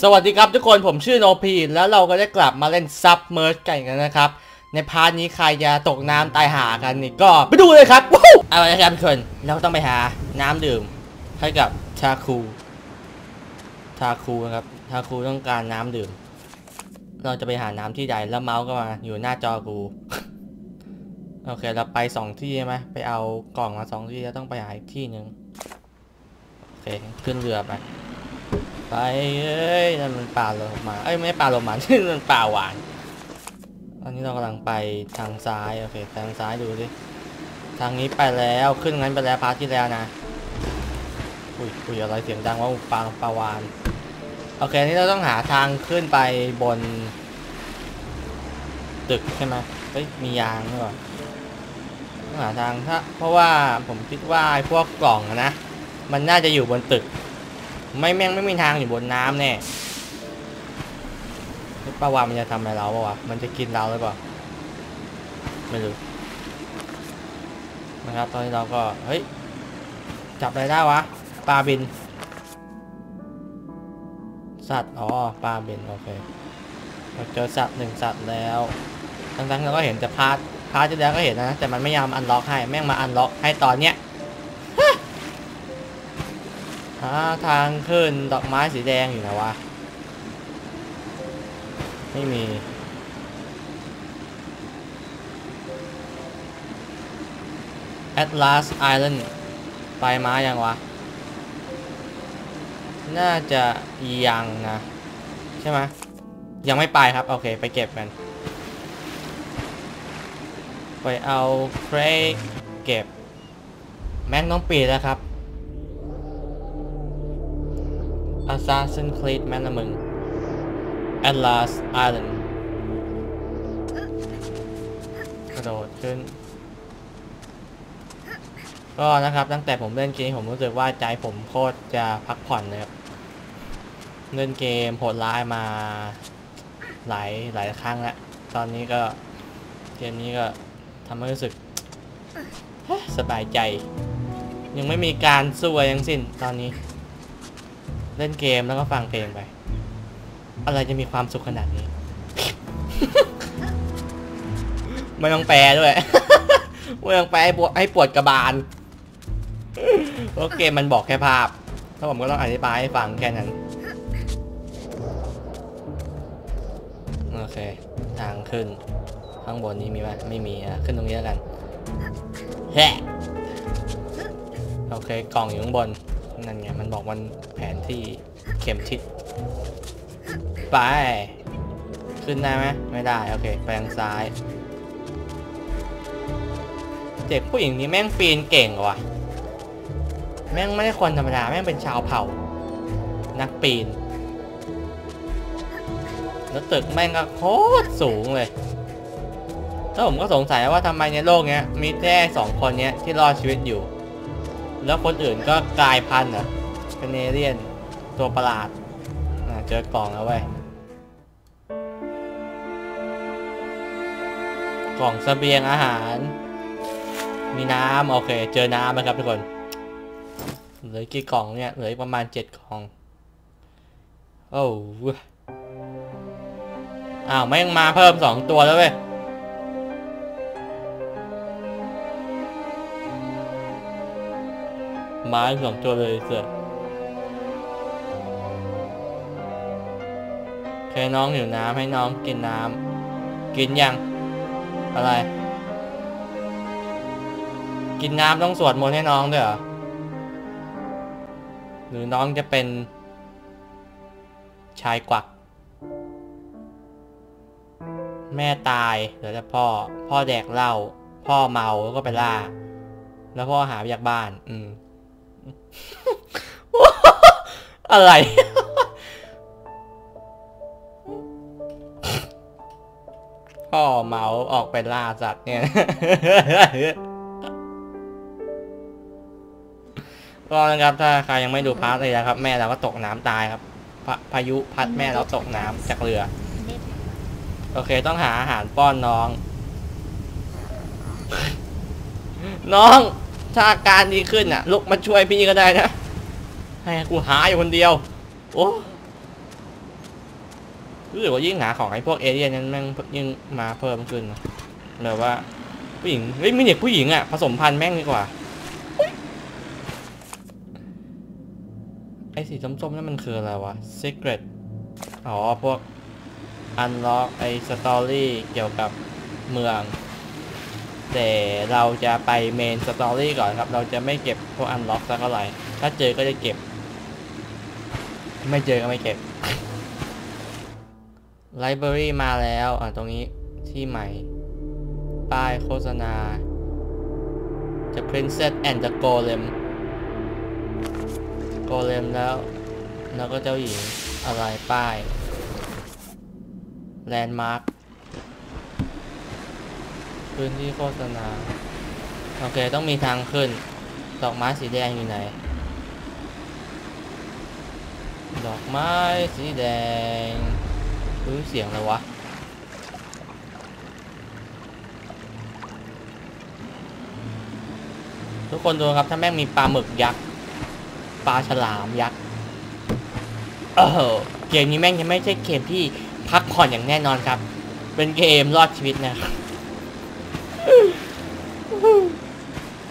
สวัสดีครับทุกคนผมชื่อโนพีแล้วเราก็ได้กลับมาเล่นซับเมอร์กันกันนะครับ ในพาร์ทนี้ใครจะตกน้ำตายหากันนี่ก็ไปดูเลยครับวู้เอาละครับทุกคนเราต้องไปหาน้ำดื่ม ให้กับชาคูชาคูนะครับชาคูต้องการน้ำดื่ม เราจะไปหาน้ำที่ใดแล้วเมาส์ก็มาอยู่หน้าจอกู โอเคเราไปสองที่ใช่ไหมไปเอากล่องมาสองที่แล้วต้องไปหาอีกที่หนึ่งโอเคขึ้นเรือไป ไปเอ้ยนั่นมันป่าโลมาเอ้ยไม่ป่าโลมานี่มันป่าหวานตอนนี้เรากำลังไปทางซ้ายโอเคทางซ้ายดูสิทางนี้ไปแล้วขึ้นงั้นไปแล้วพาร์ทที่แล้วนะอุ้ยอุ้ยอะไรเสียงดังว่าปลาปลาวานโอเคนี่เราต้องหาทางขึ้นไปบน ตึกใช่ไหมเฮ้ยมียางด้วยต้องหาทางถ้าเพราะว่าผมคิดว่าพวกกล่องนะ มันน่าจะอยู่บนตึก ไม่แม่งไม่มีทางอยู่บนน้ำแน่ปลาวามันจะทำอะไรเราปะวะ มันจะกินเราหรือเปล่า ไม่รู้ นะครับ ตอนนี้เราก็ เฮ้ย จับอะไรได้วะ ปลาบิน สัตว์ อ๋อ ปลาบิน โอเค เราเจอสัตว์หนึ่งสัตว์แล้ว ทั้งๆเราก็เห็นแต่พาร์ทพาร์ทที่แล้วก็เห็นนะ แต่มันไม่ยอมอันล็อกให้ แม่งมาอันล็อกให้ตอนเนี้ย หาทางขึ้นดอกไม้สีแดงอยู่นะวะ ไม่มี Atlas Island ไปมายังวะ น่าจะยังนะ ใช่ไหมยังไม่ไปครับ โอเค ไปเก็บกัน ไปเอาเครเก็บ แม่งต้องปีดแล้วครับ Assassin Creed แม่นละมึง Atlas Island กระโดดขึ้น ก็นะครับตั้งแต่ผมเล่นเกมผมรู้สึกว่าใจผมโคตรจะพักผ่อนเลยครับ เล่นเกมโหดร้ายมาหลายหลายครั้งแล้ว ตอนนี้ก็เกมนี้ก็ทำให้รู้สึกสบายใจ ยังไม่มีการสู้อะไรทั้งสิ้นตอนนี้ เล่นเกมแล้วก็ฟังเพลงไป อะไรจะมีความสุขขนาดนี้ ไม่ต้องแปลด้วยไม่ต้องแปลให้ปวดให้ปวดกระบาลเพราะเกมมันบอกแค่ภาพ ถ้าผมก็ต้องอธิบายให้ฟังแค่นั้น โอเค ทางขึ้น ข้างบนนี้มีไหมไม่มีอะ ขึ้นตรงนี้แล้วกันแฮะโอเค กล่องอยู่ข้างบน นั่นไง มันบอกมันแผนที่เข็มทิศไป ขึ้นได้ไหมไม่ได้ โอเค ไปทางซ้ายเด็กผู้หญิงนี้แม่งปีนเก่งว่ะ แม่งไม่ได้คนธรรมดา แม่งเป็นชาวเผ่า นักปีน แล้วตึกแม่งก็โคตรสูงเลยแล้วผมก็สงสัยว่าทำไมในโลกเนี้ย มีแค่สองคนเนี้ยที่รอดชีวิตอยู่ แล้วคนอื่นก็กลายพันธุ์เหรอเป็นเอเลี่ยนตัวประหลาดอ่าเจอกล่องแล้วเว้ยกล่องเสบียงอาหาร มีน้ำโอเค เจอน้ำนะครับทุกคน เหลือกี่กล่องเนี่ย เหลือประมาณเจ็ดกล่อง โอ้อ้าวแม่งมาเพิ่มสองตัวแล้วเว้ย มาสองตัวเลยเสือโอเคน้องหิวน้ำให้น้องกินน้ำกินยัง อะไร กินน้ำต้องสวดมนต์ให้น้องด้วยเหรอ หรือน้องจะเป็น ชายกวัก แม่ตายเหลือแต่พ่อ พ่อแดกเหล้าพ่อเมาแล้วก็ไปล่า แล้วพ่อหาไปจากบ้าน อืม อะไร พ่อเมาออกไปล่าสัตว์เนี่ยก็นะครับถ้าใครยังไม่ดูพาร์ทเลยนะครับ แม่เราก็ตกน้ำตายครับพาพายุพัดแม่เราตกน้ำจากเรือ โอเคต้องหาอาหารป้อนน้อง น้อง ถ้าอาการดีขึ้นอะ ลุกมาช่วยพี่ก็ได้นะ ให้กูหาอยู่คนเดียว โอ้รู้สึกว่ายิ่งหาของไอ้พวกเอเลี่ยนนั้นแม่งยิ่งมาเพิ่มขึ้นนะแบบว่าผู้หญิงเฮ้ยมีเด็กผู้หญิงอะผสมพันธุ์แม่งดีกว่าไอ้สีส้มๆนั่นมันคืออะไรวะ Secret อ๋อ พวก Unlock ไอ้สตอรี่เกี่ยวกับเมือง แต่เราจะไปเมนสตอรี่ก่อนครับ เราจะไม่เก็บพวก Unlock สักเท่าไหร่ ถ้าเจอก็จะเก็บ ไม่เจอก็ไม่เก็บ Library มาแล้วอ่าตรงนี้ที่ใหม่ ป้ายโฆษณา The Princess and the Golem Golem แล้ว แล้วก็เจ้าหญิงอะไรป้าย Landmark พื้นที่โฆษณา โอเค ต้องมีทางขึ้น ดอกไม้สีแดงอยู่ไหน ดอกไม้สีแดงรู้เสียงอะไรวะ ทุกคนดูครับ ถ้าแม่งมีปลาหมึกยักษ์ ปลาฉลามยักษ์ เออเกมนี้แม่งยังไม่ใช่เกมที่พักผ่อนอย่างแน่นอนครับ เป็นเกมรอดชีวิตนะครับ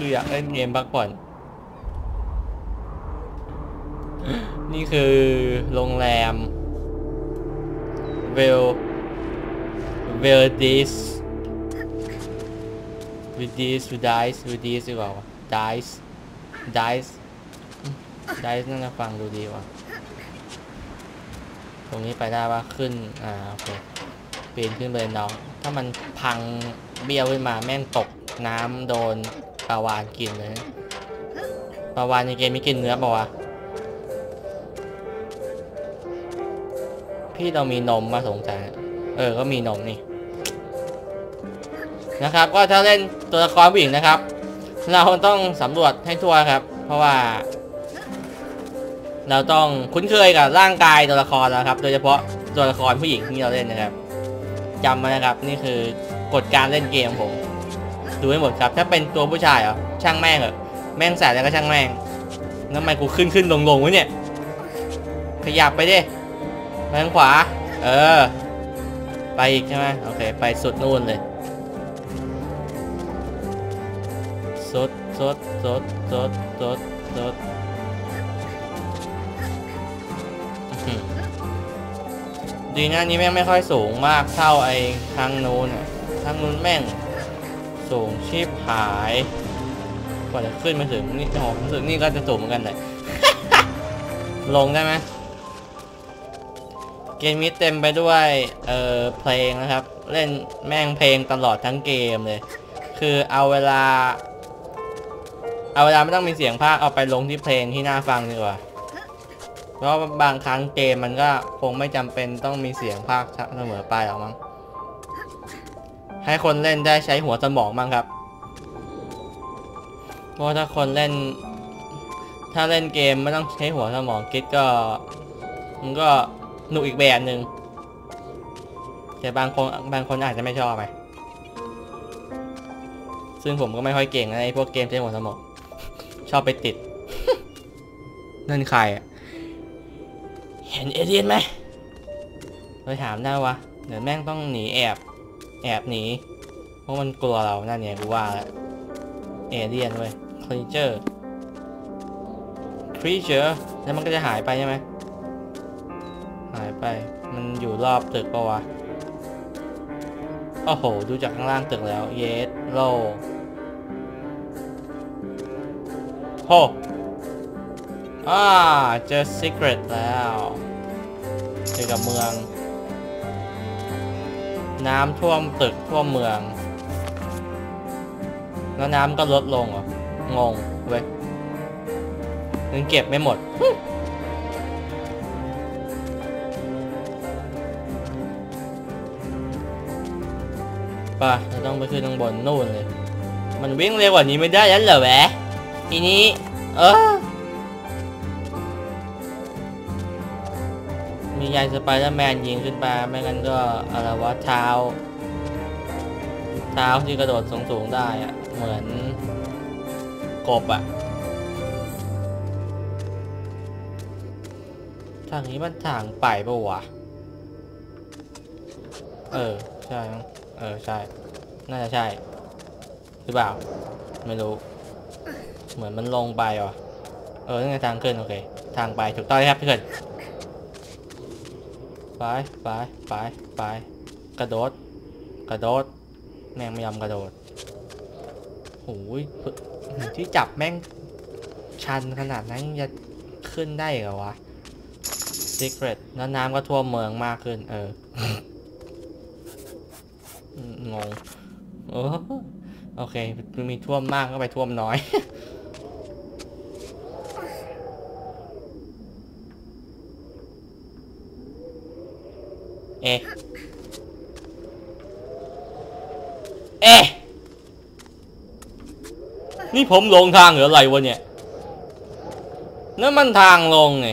คืออยากเล่นเกมพักผ่อน นี่คือโรงแรมเวลเวลดิสวิดีสวิดิสวิดีสดีกว่าดิสดิสดิสน่าจะฟังดูดีว่ะตรงนี้ไปได้ว่าขึ้น อ่า โอเคปีนขึ้นเลยเน้องถ้ามันพังเบี้ยวขึ้นมาแม่งตกน้ำโดน ปลาวานกินนะปลาวานในเกมไม่กินเนื้อปล่าวะพี่เรามีนมมาสงสัยเออ ก็มีนมนี่ นะครับ ก็ถ้าเล่นตัวละครผู้หญิงนะครับ เราต้องสำรวจให้ทั่วครับ เพราะว่า เราต้องคุ้นเคยกับร่างกายตัวละครแล้วครับ โดยเฉพาะตัวละครผู้หญิงที่เราเล่นนะครับจำมานะครับ นี่คือกฎการเล่นเกมผม ดูให้หมดครับ ถ้าเป็นตัวผู้ชายเหรอช่างแม่งเหอะแม่งแสบแล้วก็ช่างแม่งแล้วทำไมกูขึ้นขึ้นลงลงวะเนี่ย ขยับไปดิไปทางขวา เออ ไปอีกใช่ไหมโอเค ไปสุดนู่นเลยสุดสุดสุดสุดสุดสุดอื้อหือดีนะนี้แม่งไม่ค่อยสูงมากเท่าไอ้ทางนู้นอะทางนู้นแม่ง สูงชีพหายกว่าจะขึ้นมาถึงนี่โอ้รู้สึกนี่ก็จะสูงเหมือนกันเลยลงได้ไหมเกมนี้เต็มไปด้วยเอ่อเพลงนะครับ เล่นแม่งเพลงตลอดทั้งเกมเลย คือเอาเวลา เอาเวลาไม่ต้องมีเสียงภาคเอาไปลงที่เพลงที่น่าฟังดีกว่าเพราะบางครั้งเกมมันก็คงไม่จำเป็นต้องมีเสียงภาคเสมอไปหรอกมั้ง ให้คนเล่นได้ใช้หัวสมองบ้างครับเพราะถ้าคนเล่น ถ้าเล่นเกมไม่ต้องใช้หัวสมองคิดก็ มันก็หนุกอีกแบบหนึ่งแต่บางคนบางคนอาจจะไม่ชอบไหมซึ่งผมก็ไม่ค่อยเก่งในพวกเกมใช้หัวสมอง ชอบไปติด นั่นใครอะเห็นเอเลี่ยนไหมเราถามได้วะ เดี๋ยวแม่งต้องหนีแอบ แอบหนีเพราะมันกลัวเรานั่นเนี่ยกูว่าแล้วเอเลี่ยนเว้ย creature creature แล้วมันก็จะหายไปใช่ไหมหายไปมันอยู่รอบตึกปะวะโอ้โห ดูจากข้างล่างตึกแล้ว เยสโลโหอ่าเจอ secret แล้วเจอกับเมือง น้ำท่วมตึกท่วมเมือง แล้วน้ำก็ลดลงเหรองงเว้ยเงินเก็บไม่หมดป่ะเราต้องไปขึ้นข้างบนนู่นเลย มันวิ่งเร็วกว่านี้ไม่ได้แล้วเหรอแหวะทีนี้ เออ มียายสไปเดอร์แมนยิงขึ้นไปไม่งั้นก็อะไรวะเท้า เท้าที่กระโดดสูงๆได้อะเหมือนกบอะทางนี้มันทางไปปะวะ เออ ใช่มั้งเออ ใช่ น่าจะใช่ หรือเปล่า ไม่รู้ เหมือนมันลงไปว่ะ เออนั่นไงทางขึ้น โอเค ทางไปถูกต้องครับพี่เกิด ไปไปไปไปกระโดด กระโดด แม่งไม่ยอมกระโดดโอ้ยที่จับแม่งชันขนาดนั้นจะขึ้นได้เหรอวะ Secret แล้วน้ำก็ท่วมเมืองมากขึ้น เออ งงเออโอเค มีท่วมมากก็ไปท่วมน้อย เอะเอะนี่ผมลงทางหรืออะไรวะเนี่ยนั่นมันทางลงไง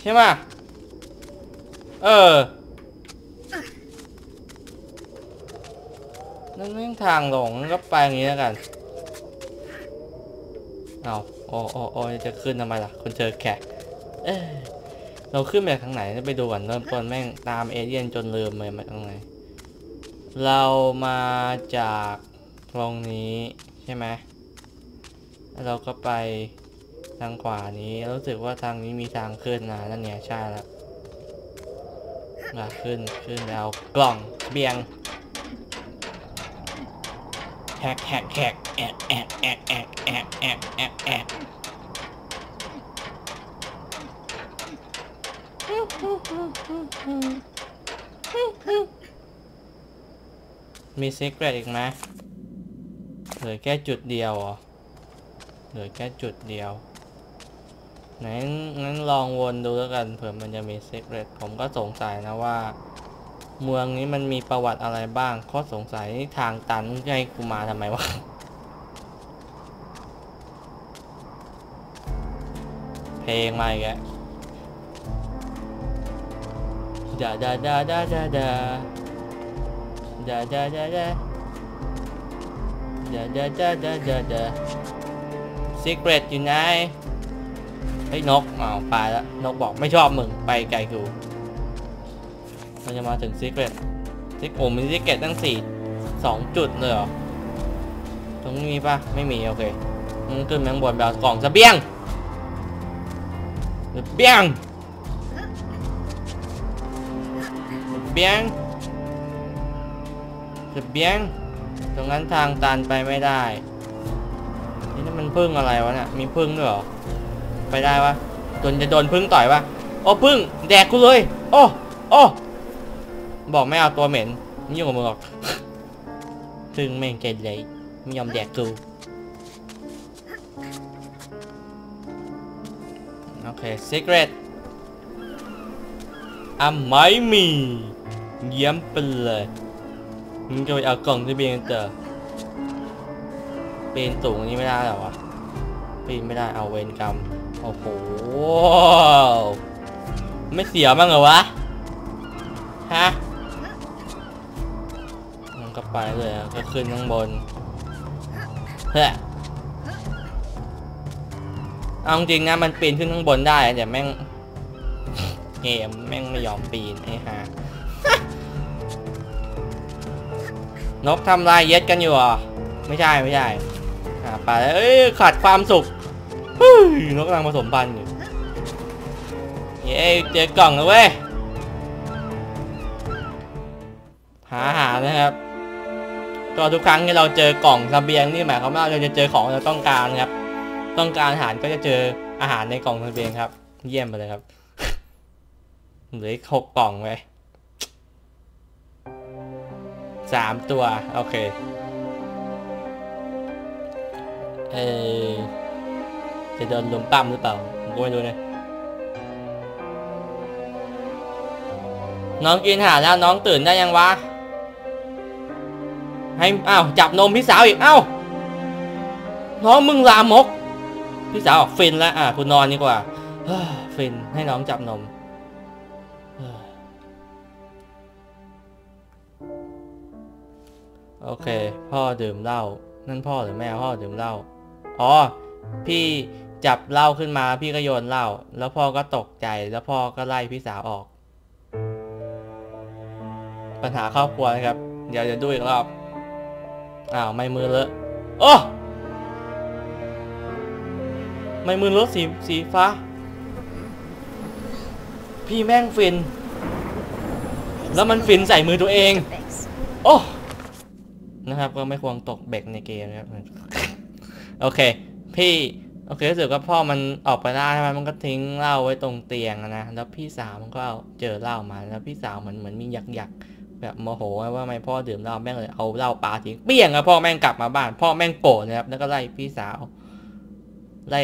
ใช่ไหมเออนั่นไม่ทางลงก็ไปอย่างนี้แล้วกันเอาโอ้โอ้โอ้จะขึ้นทำไมล่ะคนเจอแขกเอ้ย เราขึ้นไปทางไหนไปดูก่อนเริ่มต้นแม่งตามเอเลี่ยนจนลืมเลยมาตรงไหนเรามาจากตรงนี้ใช่ไหมเราก็ไปทางขวานี้รู้สึกว่าทางนี้มีทางขึ้นนะนั่นเนี่ยใช่แล้วมาขึ้นขึ้นแล้วกล่องเบียงแฮกแฮกแฮกแอกแอกแอกแอกแอกแอกแอกแอก มีซีเกรตอีกไหมเหลือแค่จุดเดียวเหรอ เหลือแค่จุดเดียวไหนงั้นลองวนดูแล้วกันเผื่อมันจะมีซีเกรตผมก็สงสัยนะว่า เมืองนี้มันมีประวัติอะไรบ้างข้อสงสัยนี่ทางตันให้กูมาทำไมวะเพลงมาอีกแล้ว ดาดาดาดาดาดาดาดาดาดาดาดาดาดาดาดาดา Secret อยู่ไหนเฮ้ยนกอ้าวไปแล้วนกบอกไม่ชอบมึงไปไกลกูเราจะมาถึงซีเกตซิกโอ้มีซีเกตตั้งสี่สองจุดเลยเหรอตรงนี้มีปะไม่มีโอเคมันขึ้นแมงบนแบบกล่องเสบียงเสบียง บียงเสบียง ตรงนั้นทางตันไปไม่ได้ นี่นั่นมันพึ่งอะไรวะเนี่ย มีพึ่งด้วยเหรอ ไปได้ปะจนจะโดนพึ่งต่อยปะโอ้พึ่ง แดกกูเลย โอ้ โอ้ บอกไม่เอาตัวเหม็นไม่ยุ่กับมึงหรอกซึ่งแม่งเกนเลยไม่ยอมแดกกู โอเค secret อะไม่มีเยี่ยมไปเลยมึงจะไปเอากล่องที่เบียงเจอเปีนสูงนี้ไม่ได้หรอวะปีนไม่ได้เอาเวรกรรมโอ้โหไม่เสียบ้างเหรอวะฮะมันก็ไปเลยอะก็ขึ้นข้างบนเฮ้ยเอาจริงนะมันปีนขึ้นข้างบนได้แต่แม่ง เกมแม่งไม่ยอมปีนไอ้ห่านกทำลายเย็ดกันอยู่อะไม่ใช่ไม่ใช่อ่าไปล้วเอ้ยขาดความสุขนกกำลังผสมพันธุ์อยู่เย้เจอกล่องแล้วเว้ยหาอาหารนะครับก็ทุกครั้งที่เราเจอกล่องเบียงนี่หมายความว่าเราจะเจอของที่เราต้องการครับ ต้องการอาหารก็จะเจออาหารในกล่องสเบียงครับ เยี่ยมไปเลยครับ เหลืออีกหกกล่องไว้สามตัว โอเค เออจะโดนลมปั้มหรือเปล่า ผมก็ไม่รู้นะน้องกินหาแล้วน้องตื่นได้ยังวะ ให้อ้าวจับนมพี่สาวอีกเอ้าน้องมึงลามก พี่สาวบอกฟินแล้วอะคุณนอนดีกว่าฟินให้น้องจับนม โอเค พ่อดื่มเหล้านั่นพ่อหรือแม่พ่อดื่มเหล้าอ๋อพี่จับเหล้าขึ้นมาพี่ก็โยนเหล้าแล้วพ่อก็ตกใจแล้วพ่อก็ไล่พี่สาวออก ปัญหาครอบครัวนะครับ เดี๋ยวเดี๋ยวดูอีกรอบอ้าวไม่มือเลอะโอ้ไม่มือเลอะสีสีฟ้า พี่แม่งฟิน แล้วมันฟินใส่มือตัวเอง โอ้ นะครับ ก็ไม่ควรตกเบรกในเกมนะครับ โอเค พี่โอเครู้สึกว่าพ่อมันออกไปได้ใช่ไหมมันก็ทิ้งเหล้าไว้ตรงเตียงอะนะแล้วพี่สาวมันก็เเจอเหล้ามา แล้วพี่สาวเหมือนเหมือนมีหยักหยักแบบโมโหว่าทำไมพ่อดื่มเหล้าแม่งเลยเอาเหล้าปาทิ้งเปี้ยงอะพ่อแม่งกลับมาบ้าน พ่อแม่งโกรธนะครับ แล้วก็ไล่พี่สาวไล่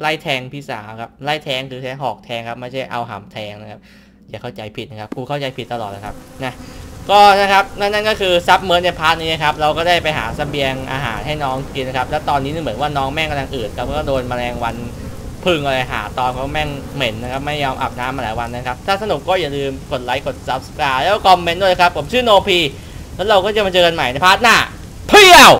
ไล่แทงพี่สาวครับไล่แทงคือใช้หอกแทงครับไม่ใช่เอาหำแทงนะครับอย่าเข้าใจผิดนะครับครูเข้าใจผิดตลอดนะครับนะ ก็นะครับนั่นนั่นก็คือซับเมอร์ในพาร์ทนี้นะครับเราก็ได้ไปหาเสบียงอาหารให้น้องกินนะครับแล้วตอนนี้เหมือนว่าน้องแม่งกำลังอืดครับก็โดนแมลงวันพึ่งอะไรหาตอนเขาแม่งเหม็นนะครับไม่ยอมอาบน้ำมาหลายวันนะครับ ถ้าสนุกก็อย่าลืมกดไลค์กดซับสไคร b e แล้วก็คอมเมนต์ด้วยครับ ผมชื่อโนพีแล้วเราก็จะมาเจอกันใหม่ในพาร์ทหน้าเพียว